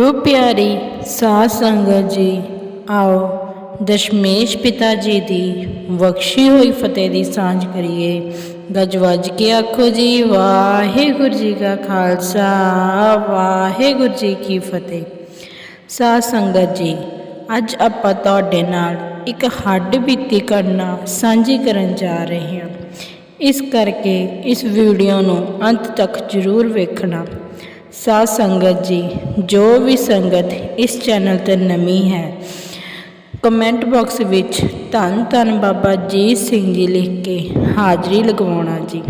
ਜੋ ਪਿਆਰੀ ਸਾਧ ਸੰਗਤ ਜੀ, ਆਓ ਦਸ਼ਮੇਸ਼ ਪਿਤਾ ਜੀ ਦੀ ਬਖਸ਼ੀ ਹੋਈ ਫਤਿਹ ਦੀ ਸਾਂਝ ਕਰੀਏ। ਗੱਜ ਵੱਜ ਕੇ ਆਖੋ ਜੀ, ਵਾਹਿਗੁਰੂ ਜੀ ਕਾ ਖਾਲਸਾ, ਵਾਹਿਗੁਰੂ ਜੀ ਕੀ ਫਤਿਹ। ਸਾਧ ਸੰਗਤ ਜੀ, ਅੱਜ ਆਪਾਂ ਤੁਹਾਡੇ ਨਾਲ ਇੱਕ ਹੱਡ ਬੀਤੀ ਘਟਨਾ ਸਾਂਝੀ ਕਰਨ ਜਾ ਰਹੇ ਹਾਂ। ਇਸ ਕਰਕੇ ਇਸ ਵੀਡੀਓ ਨੂੰ ਅੰਤ ਤੱਕ ਜ਼ਰੂਰ ਵੇਖਣਾ। ਸਾਧ ਸੰਗਤ ਜੀ, ਜੋ ਵੀ ਸੰਗਤ ਇਸ ਚੈਨਲ ਤੇ ਨਵੀਂ ਹੈ ਕਮੈਂਟ ਬਾਕਸ ਵਿੱਚ ਧੰਨ ਧੰਨ ਬਾਬਾ ਜੀਤ ਸਿੰਘ ਜੀ ਲਿਖ ਕੇ ਹਾਜ਼ਰੀ ਲਗਵਾਉਣਾ ਜੀ।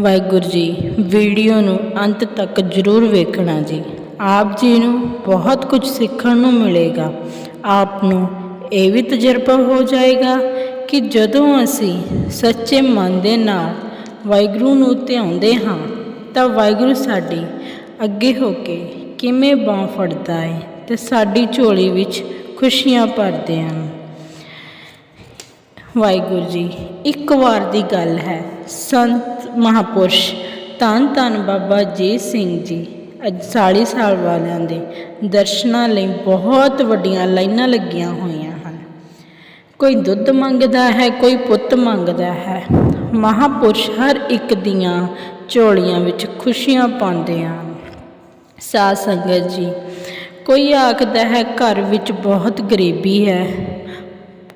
ਵਾਹਿਗੁਰੂ ਜੀ, ਵੀਡੀਓ ਨੂੰ ਅੰਤ ਤੱਕ ਜ਼ਰੂਰ ਵੇਖਣਾ ਜੀ। ਆਪ ਜੀ ਨੂੰ ਬਹੁਤ ਕੁਝ ਸਿੱਖਣ ਨੂੰ ਮਿਲੇਗਾ। ਆਪ ਨੂੰ ਇਹ ਵੀ ਤਜਰਬਾ ਹੋ ਜਾਏਗਾ ਕਿ ਜਦੋਂ ਅਸੀਂ ਸੱਚੇ ਮਨ ਦੇ ਨਾਲ ਵਾਹਿਗੁਰੂ ਨੂੰ ਧਿਆਉਂਦੇ ਹਾਂ ਤਾਂ ਵਾਹਿਗੁਰੂ ਸਾਡੀ ਅੱਗੇ ਹੋ ਕੇ ਕਿਵੇਂ ਬਾਂਹ ਫੜਦਾ ਹੈ ਤੇ ਸਾਡੀ ਝੋਲੀ ਵਿੱਚ ਖੁਸ਼ੀਆਂ ਭਰਦੇ ਹਨ। ਵਾਹਿਗੁਰੂ ਜੀ, ਇੱਕ ਵਾਰ ਦੀ ਗੱਲ ਹੈ, ਸੰਤ ਮਹਾਪੁਰਸ਼ ਧੰਨ ਧੰਨ ਬਾਬਾ ਜੀ ਸਿੰਘ ਜੀ, ਅੱਜ 40 ਸਾਲ ਵਾਲਿਆਂ ਦੇ ਦਰਸ਼ਨਾਂ ਲਈ ਬਹੁਤ ਵੱਡੀਆਂ ਲਾਈਨਾਂ ਲੱਗੀਆਂ ਹੋਈਆਂ ਹਨ। ਕੋਈ ਦੁੱਧ ਮੰਗਦਾ ਹੈ, ਕੋਈ ਪੁੱਤ ਮੰਗਦਾ ਹੈ ਮਹਾਪੁਰਸ਼ ਹਰ ਇੱਕ ਦੀਆਂ ਝੋਲੀਆਂ ਵਿੱਚ ਖੁਸ਼ੀਆਂ ਪਾਉਂਦੇ ਹਨ ਸਾਧ ਸੰਗਤ ਜੀ, ਕੋਈ ਆਖਦਾ ਹੈ ਘਰ ਵਿੱਚ ਬਹੁਤ ਗਰੀਬੀ ਹੈ,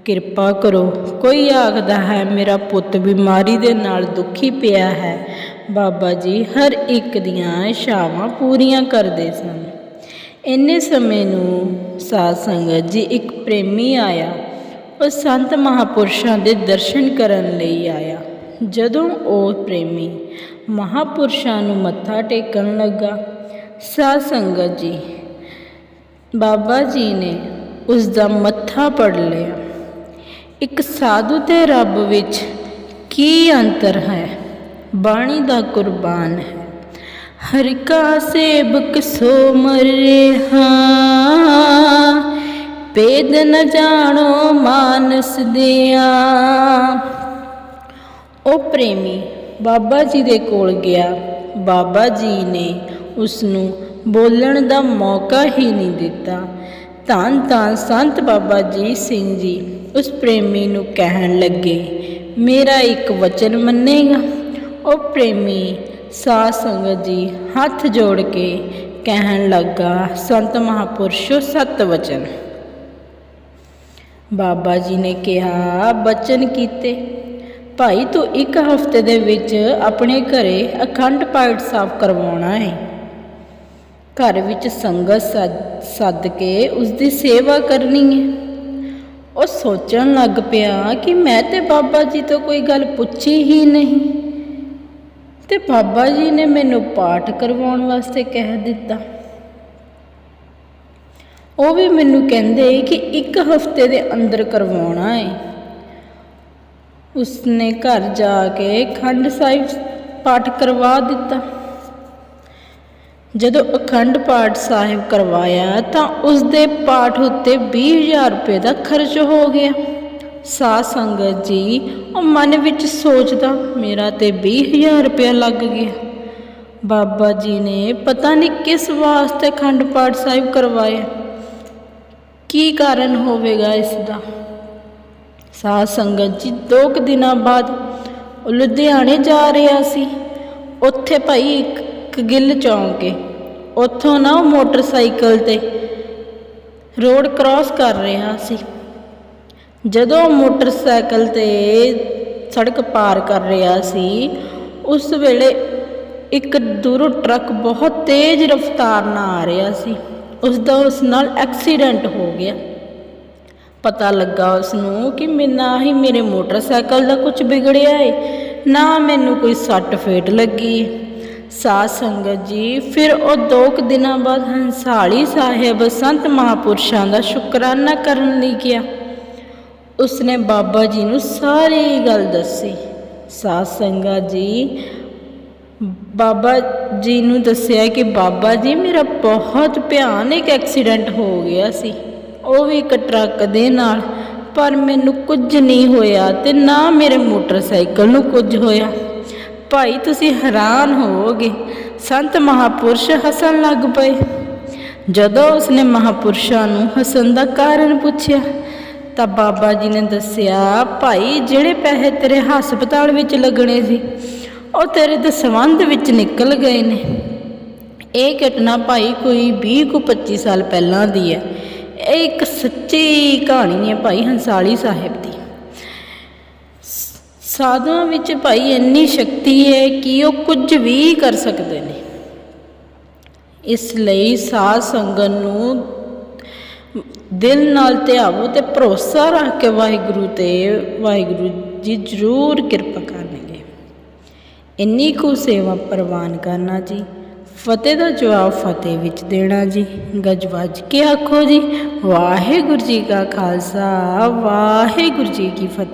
ਕਿਰਪਾ ਕਰੋ। ਕੋਈ ਆਖਦਾ ਹੈ ਮੇਰਾ ਪੁੱਤ ਬਿਮਾਰੀ ਦੇ ਨਾਲ ਦੁਖੀ ਪਿਆ ਹੈ, ਬਾਬਾ ਜੀ ਹਰ ਇੱਕ ਦੀਆਂ ਇਸ਼ਾਵਾਂ ਪੂਰੀਆਂ ਕਰਦੇ ਸਨ। ਇੰਨੇ ਸਮੇਂ ਨੂੰ ਸਾਧ ਸੰਗਤ ਜੀ ਇੱਕ ਪ੍ਰੇਮੀ ਆਇਆ, ਉਹ ਸੰਤ ਮਹਾਪੁਰਸ਼ਾਂ ਦੇ ਦਰਸ਼ਨ ਕਰਨ ਲਈ ਆਇਆ। ਜਦੋਂ ਉਹ ਪ੍ਰੇਮੀ ਮਹਾਪੁਰਸ਼ਾਂ ਨੂੰ ਮੱਥਾ ਟੇਕਣ ਲੱਗਾ, ਸਾਧ ਸੰਗਤ ਜੀ, ਬਾਬਾ ਜੀ ਨੇ ਉਸ ਦਾ ਮੱਥਾ ਪੜ ਲਿਆ। ਇੱਕ ਸਾਧੂ ਤੇ ਰੱਬ ਵਿੱਚ ਕੀ ਅੰਤਰ ਹੈ? ਬਾਣੀ ਦਾ ਕੁਰਬਾਨ ਹੈ। ਹਰ ਕਾ ਸੇਵਕ ਸੋ ਮਰਿਆ ਪੇਦ ਨ ਜਾਣੋ ਮਾਨਸ ਦਿਆ। ਉਹ ਪ੍ਰੇਮੀ ਬਾਬਾ ਜੀ ਦੇ ਕੋਲ ਗਿਆ। ਬਾਬਾ ਜੀ ਨੇ ਉਸ ਨੂੰ ਬੋਲਣ ਦਾ ਮੌਕਾ ਹੀ ਨਹੀਂ ਦਿੱਤਾ। ਧੰਨ ਧੰਨ ਸੰਤ ਬਾਬਾ ਜੀ ਸਿੰਘ ਜੀ, ਉਸ ਪ੍ਰੇਮੀ ਨੂੰ ਕਹਿਣ ਲੱਗੇ, ਮੇਰਾ ਇੱਕ ਵਚਨ ਮੰਨੇਗਾ? ਉਹ ਪ੍ਰੇਮੀ ਸਾਧ ਸੰਗਤ ਜੀ ਹੱਥ ਜੋੜ ਕੇ ਕਹਿਣ ਲੱਗਾ, ਸੰਤ ਮਹਾਪੁਰਸ਼ੋ, ਸਤ ਵਚਨ। ਬਾਬਾ ਜੀ ਨੇ ਕਿਹਾ ਬਚਨ ਕੀਤੇ। ਭਾਈ, ਤੂੰ ਇੱਕ ਹਫ਼ਤੇ ਦੇ ਵਿੱਚ ਆਪਣੇ ਘਰੇ ਅਖੰਡ ਪਾਠ ਸਾਫ਼ ਕਰਵਾਉਣਾ ਹੈ। ਘਰ ਵਿੱਚ ਸੰਗਤ ਸੱਦ- ਸੱਦ ਕੇ ਉਸ ਦੀ ਸੇਵਾ ਕਰਨੀ ਹੈ। ਉਹ ਸੋਚਣ ਲੱਗ ਪਿਆ ਕਿ ਮੈਂ ਤੇ ਬਾਬਾ ਜੀ ਤੋਂ ਕੋਈ ਗੱਲ ਪੁੱਛੀ ਹੀ ਨਹੀਂ। ਤੇ ਬਾਬਾ ਜੀ ਨੇ ਮੈਨੂੰ ਪਾਠ ਕਰਵਾਉਣ ਵਾਸਤੇ ਕਹਿ ਦਿੱਤਾ। ਉਹ ਵੀ ਮੈਨੂੰ ਕਹਿੰਦੇ ਕਿ ਇੱਕ ਹਫ਼ਤੇ ਦੇ ਅੰਦਰ ਕਰਵਾਉਣਾ ਹੈ। ਉਸਨੇ ਘਰ ਜਾ ਕੇ ਖੰਡ ਸਾਹਿਬ ਪਾਠ ਕਰਵਾ ਦਿੱਤਾ। ਜਦੋਂ ਅਖੰਡ ਪਾਠ ਸਾਹਿਬ ਕਰਵਾਇਆ ਤਾਂ ਉਸ ਦੇ ਪਾਠ ਉੱਤੇ 20000 ਰੁਪਏ ਦਾ ਖਰਚ ਹੋ ਗਿਆ। ਸਾਧ ਸੰਗਤ ਜੀ, ਉਹ ਮਨ ਵਿੱਚ ਸੋਚਦਾ, ਮੇਰਾ ਤੇ 20000 ਰੁਪਏ ਲੱਗ ਗਿਆ। ਬਾਬਾ ਜੀ ਨੇ ਪਤਾ ਨਹੀਂ ਕਿਸ ਵਾਸਤੇ ਅਖੰਡ ਪਾਠ ਸਾਹਿਬ ਕਰਵਾਇਆ। ਕੀ ਕਾਰਨ ਹੋਵੇਗਾ ਇਸ ਦਾ? ਸਾਧ ਸੰਗਤ ਜੀ, ਦੋ ਕੁ ਦਿਨਾਂ ਬਾਅਦ ਲੁਧਿਆਣੇ ਜਾ ਰਿਹਾ ਸੀ। ਉੱਥੇ ਭਾਈ ਇੱਕ ਗਿੱਲ ਚੌਂਕ ਏ। ਉੱਥੋਂ ਨਾ ਉਹ ਮੋਟਰਸਾਈਕਲ ਤੇ ਰੋਡ ਕ੍ਰਾਸ ਕਰ ਰਿਹਾ ਸੀ। ਜਦੋਂ ਮੋਟਰਸਾਈਕਲ ਤੇ ਸੜਕ ਪਾਰ ਕਰ ਰਿਹਾ ਸੀ, ਉਸ ਵੇਲੇ ਇੱਕ ਦੂਰੋਂ ਟਰੱਕ ਬਹੁਤ ਤੇਜ਼ ਰਫ਼ਤਾਰ ਨਾਲ ਆ ਰਿਹਾ ਸੀ। ਉਸ ਦਾ ਉਸ ਨਾਲ ਐਕਸੀਡੈਂਟ ਹੋ ਗਿਆ। ਪਤਾ ਲੱਗਾ ਉਸ ਨੂੰ ਕਿ ਮੈਂ ਨਾ ਹੀ ਮੇਰੇ ਮੋਟਰਸਾਈਕਲ ਦਾ ਕੁਝ ਵਿਗੜਿਆ ਏ, ਨਾ ਮੈਨੂੰ ਕੋਈ ਸੱਟ ਫੇਟ ਲੱਗੀ। ਏ। ਸਾਧ ਸੰਗਤ ਜੀ, ਫਿਰ ਉਹ ਦੋ ਕੁ ਦਿਨਾਂ ਬਾਅਦ ਹੰਸਾਲੀ ਸਾਹਿਬ ਸੰਤ ਮਹਾਪੁਰਸ਼ਾਂ ਦਾ ਸ਼ੁਕਰਾਨਾ ਕਰਨ ਲਈ ਗਿਆ। ਉਸਨੇ ਬਾਬਾ ਜੀ ਨੂੰ ਸਾਰੀ ਗੱਲ ਦੱਸੀ। ਸਾਧ ਸੰਗਤ ਜੀ, ਬਾਬਾ ਜੀ ਨੂੰ ਦੱਸਿਆ ਕਿ ਬਾਬਾ ਜੀ, ਮੇਰਾ ਬਹੁਤ ਭਿਆਨਕ ਐਕਸੀਡੈਂਟ ਹੋ ਗਿਆ ਸੀ। ਉਹ ਵੀ ਇੱਕ ਟਰੱਕ ਦੇ ਨਾਲ, ਪਰ ਮੈਨੂੰ ਕੁਝ ਨਹੀਂ ਹੋਇਆ ਤੇ ਨਾ ਮੇਰੇ ਮੋਟਰਸਾਈਕਲ ਨੂੰ ਕੁਝ ਹੋਇਆ। ਭਾਈ, ਤੁਸੀਂ ਹੈਰਾਨ ਹੋਵੋਗੇ, ਸੰਤ ਮਹਾਪੁਰਸ਼ ਹੱਸਣ ਲੱਗ ਪਏ। ਜਦੋਂ ਉਸਨੇ ਮਹਾਪੁਰਸ਼ਾਂ ਨੂੰ ਹੱਸਣ ਦਾ ਕਾਰਨ ਪੁੱਛਿਆ, ਤਾਂ ਬਾਬਾ ਜੀ ਨੇ ਦੱਸਿਆ, ਭਾਈ, ਜਿਹੜੇ ਪੈਸੇ ਤੇਰੇ ਹਸਪਤਾਲ ਵਿੱਚ ਲੱਗਣੇ ਸੀ, ਉਹ ਤੇਰੇ ਦਸਵੰਧ ਵਿੱਚ ਨਿਕਲ ਗਏ ਨੇ। ਇਹ ਘਟਨਾ ਭਾਈ ਕੋਈ 20 ਕੁ 25 ਸਾਲ ਪਹਿਲਾਂ ਦੀ ਹੈ। ਇਹ ਇੱਕ ਸੱਚੀ ਕਹਾਣੀ ਹੈ ਭਾਈ ਹੰਸਾਲੀ ਸਾਹਿਬ ਦੀ। ਸਾਧੂਆਂ ਵਿੱਚ ਭਾਈ ਇੰਨੀ ਸ਼ਕਤੀ ਹੈ ਕਿ ਉਹ ਕੁਝ ਵੀ ਕਰ ਸਕਦੇ ਨੇ। ਇਸ ਲਈ ਸਾਧ ਸੰਗਤ ਨੂੰ ਦਿਲ ਨਾਲ ਧਿਆਵੋ ਤੇ ਭਰੋਸਾ ਰੱਖ ਕੇ ਵਾਹਿਗੁਰੂ ਤੇ ਵਾਹਿਗੁਰੂ ਜੀ ਜ਼ਰੂਰ ਕਿਰਪਾ ਕਰਨਗੇ। ਇੰਨੀ ਕੁ ਸੇਵਾ ਪ੍ਰਵਾਨ ਕਰਨਾ ਜੀ। ਫਤਿਹ ਦਾ ਜਵਾਬ ਫਤਿਹ ਵਿੱਚ ਦੇਣਾ ਜੀ। ਗੱਜ ਵੱਜ ਕੇ ਆਖੋ ਜੀ, ਵਾਹਿਗੁਰੂ ਜੀ ਕਾ ਖਾਲਸਾ, ਵਾਹਿਗੁਰੂ ਜੀ ਕੀ ਫਤਿਹ।